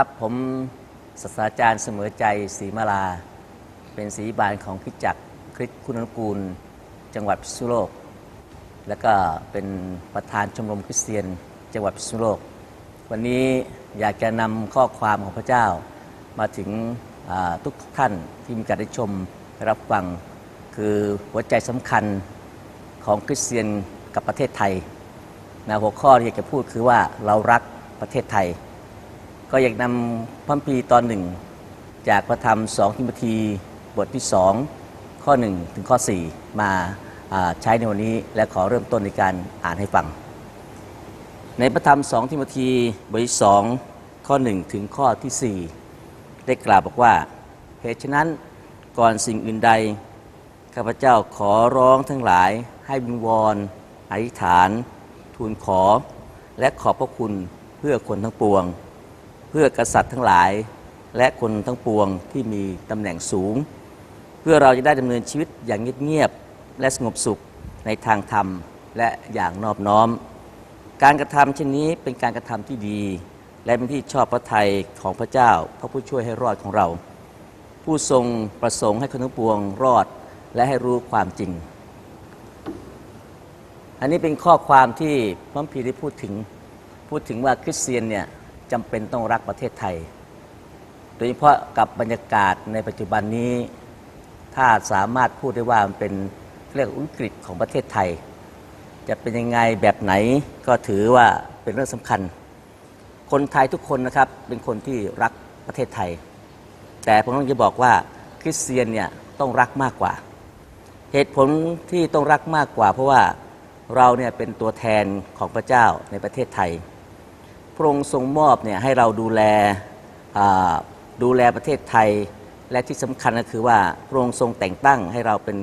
ครับ ผมศาสตราจารย์เสมอใจศรีมาลา เป็นศรีบาลของคริสจักรคริสคุณนุกูล จังหวัดพิษณุโลก และก็เป็นประธานชมรมคริสเตียน จังหวัดพิษณุโลก วันนี้อยากจะนำข้อความของพระเจ้า มาถึงทุกท่านที่มีการได้ชมรับฟัง คือหัวใจสำคัญของคริสเตียนกับประเทศไทยนะหัวข้อที่อยากจะพูดคือว่าเรารักประเทศไทย ก็อยากนำพระคัมภีตอนหนึ่ง จากพระธรรมสองทิมธีบทที่สองข้อ1ถึงข้อ4มาอ่าใช้ในวันนี้และขอเริ่มต้นในการอ่านให้ฟัง ในพระธรรมสองทิมธีบทที่สองข้อ1ถึงข้อที่4ได้กล่าวบอกว่าเหตุฉะนั้นก่อนสิ่งอื่นใด ข้าพเจ้าขอร้องทั้งหลายให้วิงวอนอธิษฐาน ทูลขอ และขอบพระคุณเพื่อคนทั้งปวง พื่อกษัตริย์ทั้งหลาย และคนทั้งปวงที่มีตำแหน่งสูง เพื่อเราจะได้ดำเนินชีวิตอย่างเงียบๆและสงบสุขในทางธรรมและอย่างนอบน้อม การกระทำเช่นนี้เป็นการกระทำที่ดี และเป็นที่ชอบพระทัยของพระเจ้า พระผู้ช่วยให้รอดของเรา ผู้ทรงประสงค์ให้คนทั้งปวงรอดและให้รู้ความจริง อันนี้เป็นข้อความที่พระคัมภีร์ได้พูดถึงพูดถึงว่าคริสเตียนเนี่ย จำเป็นต้องรักประเทศไทย โดยเฉพาะกับบรรยากาศในปัจจุบันนี้ ถ้าสามารถพูดได้ว่ามันเป็นเรียกวิกฤตของประเทศไทย จะเป็นยังไงแบบไหนก็ถือว่าเป็นเรื่องสำคัญ คนไทยทุกคนนะครับเป็นคนที่รักประเทศไทย แต่ผมต้องจะบอกว่าคริสเตียนเนี่ยต้องรักมากกว่า เหตุผลที่ต้องรักมากกว่า เพราะว่าเราเนี่ยเป็นตัวแทนของพระเจ้าในประเทศไทย พระองค์ทรงมอบเนี่ยให้เราดูแลดูแลประเทศไทย และที่สำคัญก็คือว่าพระองค์ทรงแต่งตั้งให้เราเป็น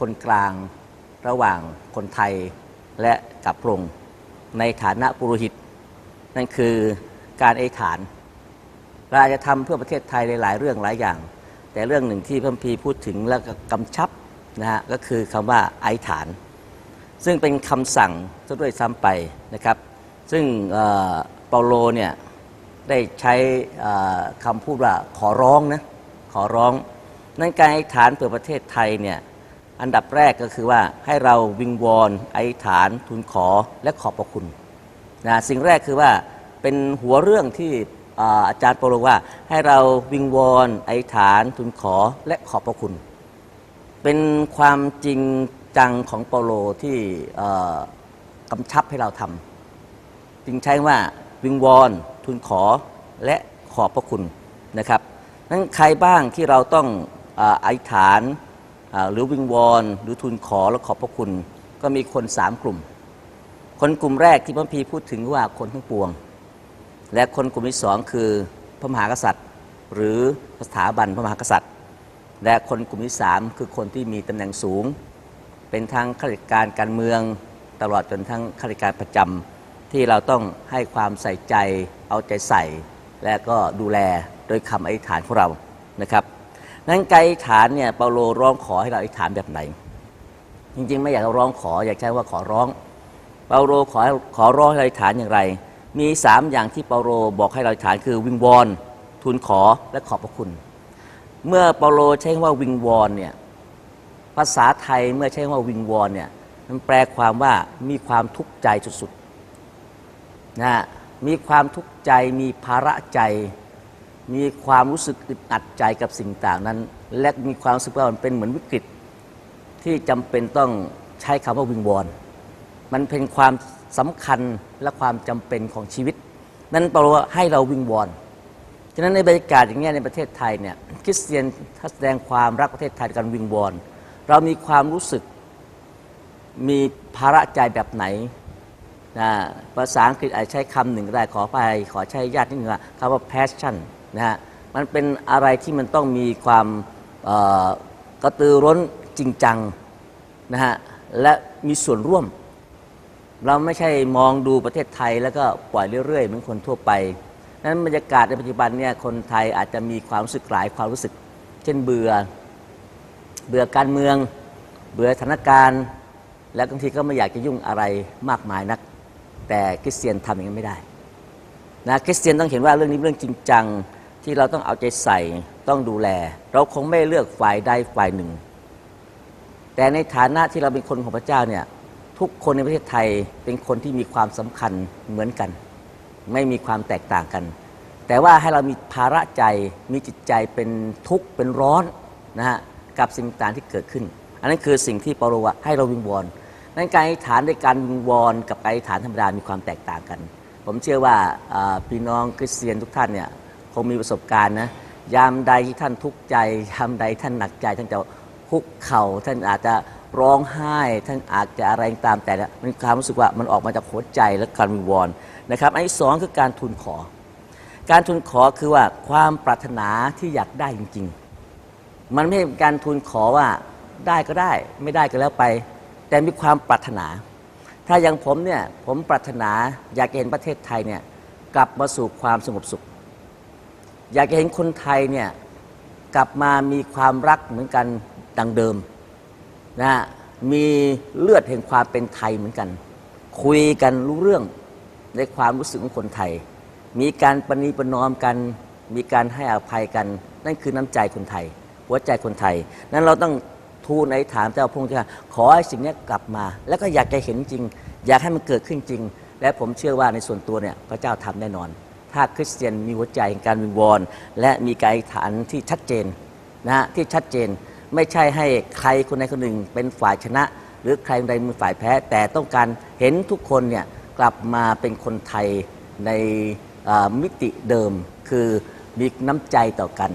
คนกลางระหว่างคนไทยและกับพระองค์ในฐานะปุโรหิต นั่นคือการเอฐานเราอาจจะทำเพื่อประเทศไทยในหลายเรื่องหลายอย่าง แต่เรื่องหนึ่งที่พระคัมภีพูดถึงแล้วก็กำชับนะฮะก็คือคำว่าไอฐาน ซึ่งเป็นคำสั่งซะด้วยซ้ำไปนะครับ ซึ่ง เปาโลเนี่ยได้ใช้คำพูดว่าขอร้องนะขอร้อง นั่นการอธิษฐานเพื่อประเทศไทยเนี่ยอันดับแรกก็คือว่าให้เราวิงวอนอธิษฐานทูลขอและขอบพระคุณนะสิ่งแรกคือว่าเป็นหัวเรื่องที่อาอาจารย์เปาโลว่า ให้เราวิงวอนอธิษฐานทูลขอและขอบพระคุณ เป็นความจริงจังของเปาโลที่กำชับให้เราทำจึงใช้ว่า วิงวอนทูลขอและขอบพระคุณนะครับนั้นใครบ้างที่เราต้องอธิษฐานหรือวิงวอนหรือทูลขอและขอบพระคุณ ก็มีคนสามกลุ่ม คนกลุ่มแรกที่พระพีพูดถึงว่าคนทั้งปวง และคนกลุ่มที่สองคือพระมหากษัตริย์ หรือสถาบันพระมหากษัตริย์ และคนกลุ่มที่สามคือคนที่มีตำแหน่งสูง เป็นทั้งข้าราชการการเมือง ตลอดจนทั้งข้าราชการประจำ ที่เราต้องให้ความใส่ใจ เอาใจใส่ และก็ดูแลโดยคำอธิษฐานของเรานะครับนั้นการอธิษฐานเนี่ยเปาโลร้องขอให้เราอธิษฐานแบบไหน จริงๆ ไม่อยากจะร้องขออยากใช้ว่าขอร้อง เปาโลขอขอร้องให้เราอธิษฐานอย่างไร มีสามอย่างที่เปาโลบอกให้เราอธิษฐานคือวิงวอนทูลขอและขอบพระคุณ เมื่อเปาโลใช้คำว่าวิงวอนเนี่ยภาษาไทยเมื่อใช้คำว่าวิงวอนเนี่ยมันแปลความว่ามีความทุกข์ใจสุดๆ นะมีความทุกข์ใจมีภาระใจ มีความรู้สึกอึดอัดใจกับสิ่งต่างนั้น และมีความรู้สึกว่ามันเป็นเหมือนวิกฤต ที่จำเป็นต้องใช้คำว่าวิงวอนมันเป็นความสำคัญและความจำเป็นของชีวิต นั้นเปลว่าให้เราวิงวอนฉะนั้นในบรรยากาศอย่างเงี้ในประเทศไทยเนี่ยคริสเตียนถ้าแสดงความรักประเทศไทยด้วยการวิงวอนเรามีความรู้สึกมีภาระใจแบบไหน นะภาษาอังกฤษอาจใช้คำหนึ่งได้ขอไปขอใช้ญาตินิดหนึ่งว่าคำว่า passion นะฮะมันเป็นอะไรที่มันต้องมีความกระตือร้นจริงจังนะฮะและมีส่วนร่วม เราไม่ใช่มองดูประเทศไทยแล้วก็ปล่อยเรื่อยๆ เหมือนคนทั่วไปนั้นบรรยากาศในปัจจุบันเนี่ยคนไทยอาจจะมีความรู้สึกหลายความรู้สึก เช่นเบื่อเบื่อการเมือง เบื่อสถานการณ์ และบางทีก็ไม่อยากจะยุ่งอะไรมากมายนัก แต่คริสเตียนทำอย่างนั้นไม่ได้นะคริสเตียนต้องเห็นว่าเรื่องนี้เรื่องจริงจังที่เราต้องเอาใจใส่ต้องดูแล เราคงไม่เลือกฝ่ายใดฝ่ายหนึ่ง แต่ในฐานะที่เราเป็นคนของพระเจ้าเนี่ยทุกคนในประเทศไทยเป็นคนที่มีความสำคัญเหมือนกัน ไม่มีความแตกต่างกัน แต่ว่าให้เรามีภาระใจมีจิตใจเป็นทุกข์เป็นร้อนนะฮะกับสิ่งต่างที่เกิดขึ้น อันนั้นคือสิ่งที่เปาโลว่าให้เราวิงวอน นั้นการอธิษฐานด้วยการวอนกับการอธิษฐานธรรมดามีความแตกต่างกัน ผมเชื่อว่าพี่น้องคริสเตียนทุกท่านเนี่ยคงมีประสบการณ์นะยามใดที่ท่านทุกข์ใจยามใดท่านหนักใจ ท่านจะคุกเข่าท่านอาจจะร้องไห้ ท่านอาจจะอะไรตามแต่ละมันความรู้สึกว่ามันออกมาจากหัวใจและการวิงวอนนะครับอันที่สองคือการทูลขอ การทูลขอคือว่าความปรารถนาที่อยากได้จริง ๆ มันไม่ใช่การทูลขอว่าได้ก็ได้ ไม่ได้ก็แล้วไป แต่มีความปรารถนา ถ้าอย่างผมเนี่ยผมปรารถนาอยากเห็นประเทศไทยเนี่ยกลับมาสู่ความสงบสุข อยากเห็นคนไทยเนี่ยกลับมามีความรักเหมือนกันดังเดิมนะฮะมีเลือดแห่งความเป็นไทยเหมือนกัน คุยกันรู้เรื่องในความรู้สึกของคนไทย มีการปณีประนอมกัน มีการให้อภัยกัน นั่นคือน้ำใจคนไทย หัวใจคนไทย นั้นเราต้อง ทูลในฐานเจ้าพงค์ที่ขอให้สิ่งนี้กลับมา แล้วก็อยากจะเห็นจริง อยากให้มันเกิดขึ้นจริง และผมเชื่อว่าในส่วนตัวเนี่ยพระเจ้าทำแน่นอน ถ้าคริสเตียนมีหัวใจแห่งการวิงวอน และมีการอธิษฐานที่ชัดเจนนะฮะที่ชัดเจนไม่ใช่ให้ใครคนใดคนหนึ่งเป็นฝ่ายชนะ หรือใครใดเป็นฝ่ายแพ้ แต่ต้องการเห็นทุกคนเนี่ยกลับมาเป็นคนไทยในมิติเดิม คือมีน้ำใจต่อกัน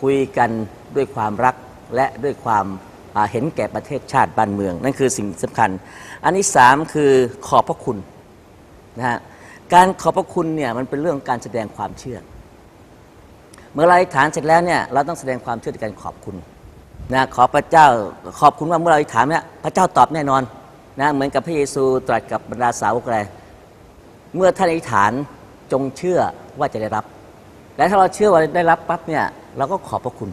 คุยกันด้วยความรักและด้วยความ เห็นแก่ประเทศชาติบ้านเมือง นั่นคือสิ่งสำคัญ อันที่สามคือขอบพระคุณนะฮะการขอบพระคุณเนี่ยมันเป็นเรื่องการแสดงความเชื่อ เมื่อเราอธิษฐานเสร็จแล้วเนี่ยเราต้องแสดงความเชื่อด้วยการขอบคุณนะขอพระเจ้าขอบคุณว่าเมื่อเราอธิษฐานเนี่ยพระเจ้าตอบแน่นอนนะเหมือนกับพระเยซูตรัสกับบรรดาสาวกอะไรเมื่อท่านอธิษฐานจงเชื่อว่าจะได้รับ และถ้าเราเชื่อว่าได้รับปั๊บเนี่ยเราก็ขอบพระคุณ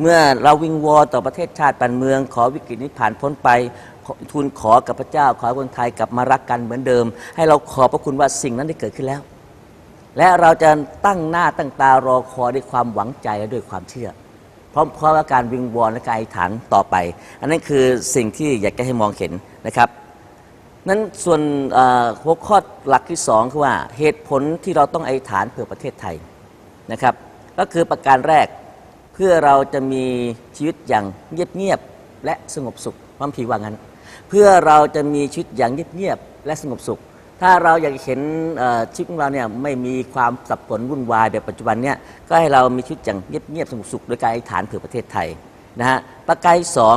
เมื่อเราวิงวอนต่อประเทศชาติบ้านเมือง ขอวิกฤตนี้ผ่านพ้นไปทูลขอกับพระเจ้า ขอคนไทยกลับมารักกันเหมือนเดิม ให้เราขอบพระคุณว่าสิ่งนั้นได้เกิดขึ้นแล้ว และเราจะตั้งหน้าตั้งตารอคอยด้วยความหวังใจและด้วยความเชื่อเพราะเพราะว่าการวิงวอนและการอธิษฐานต่อไป อันนั้นคือสิ่งที่อยากจะให้มองเห็นนะครับนั้นส่วนหัวข้อหลักที่สองคือว่าเหตุผลที่เราต้องอธิษฐานเพื่อประเทศไทยนะครับ ก็คือประการแรก เพื่อเราจะมีชีวิตอย่างเงียบๆและสงบสุขพระคัมภีว่างั้น เพื่อเราจะมีชีวิตอย่างเงียบๆและสงบสุข ถ้าเราอยากเห็นชีวิตของเราเนี่ยไม่มีความสับสนวุ่นวายแบบปัจจุบันเนี่ยก็ให้เรามีชีวิตอย่างเงียบๆสงบสุขโดยการอธิษฐานเผื่อประเทศไทยนะฮะประการสอง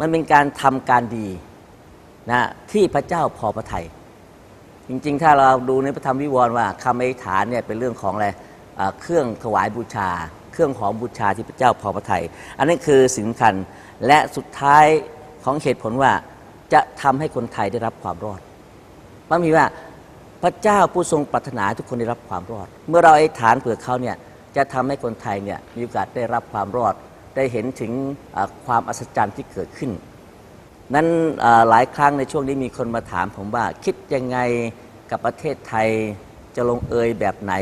มันเป็นการทำการดีนะที่พระเจ้าพอพระทัยจริงๆ ถ้าเราดูในพระธรรมวิวรณ์ว่าคำอธิษฐานเนี่ยเป็นเรื่องของอะไรเครื่องถวายบูชา เครื่องของบูชาที่พระเจ้าพอพระทัยอันนี้คือสิ่งสำคัญและสุดท้ายของเหตุผลว่าจะทำให้คนไทยได้รับความรอดพระมีว่าพระเจ้าผู้ทรงปรารถนาทุกคนได้รับความรอด เมื่อเราไอธิษฐานเผื่อเขาเนี่ยจะทำให้คนไทยเนี่ยมีโอกาสได้รับความรอด ได้เห็นถึงความอัศจรรย์ที่เกิดขึ้น นั้นหลายครั้งในช่วงนี้มีคนมาถามผมว่าคิดยังไงกับประเทศไทยจะลงเอยแบบไหน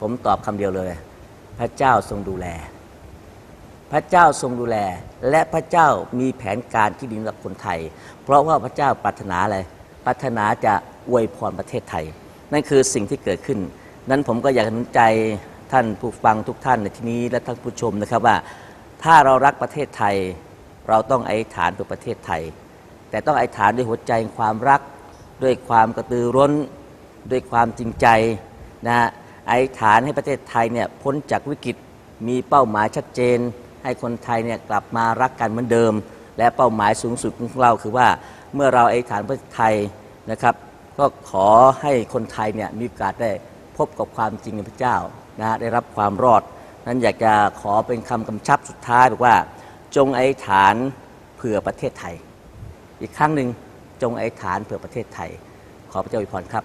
ผมตอบคำเดียวเลย พระเจ้าทรงดูแล พระเจ้าทรงดูแล และพระเจ้ามีแผนการที่ดีสำหรับคนไทย เพราะว่าพระเจ้าปรารถนาอะไรปรารถนาจะอวยพรประเทศไทย นั่นคือสิ่งที่เกิดขึ้น นั้นผมก็อยากหนุนใจท่านผู้ฟังทุกท่านในที่นี้และท่านผู้ชมนะครับว่า ถ้าเรารักประเทศไทย เราต้องอธิษฐานเพื่อประเทศไทย แต่ต้องอธิษฐานด้วยหัวใจความรัก ด้วยความกระตือร้น ด้วยความจริงใจนะฮะ อธิษฐานให้ประเทศไทยเนี่ยพ้นจากวิกฤตมีเป้าหมายชัดเจน ให้คนไทยเนี่ยกลับมารักกันเหมือนเดิม และเป้าหมายสูงสุดของเราคือว่าเมื่อเราอธิษฐานประเทศไทยนะครับก็ขอให้คนไทยเนี่ยมีโอกาสได้พบกับความจริงในพระเจ้านะได้รับความรอด นั้นอยากจะขอเป็นคำกำชับสุดท้ายบอกว่า จงอธิษฐานเผื่อประเทศไทย อีกครั้งหนึ่งจงอธิษฐานเผื่อประเทศไทย ขอพระเจ้าอวยพรครับ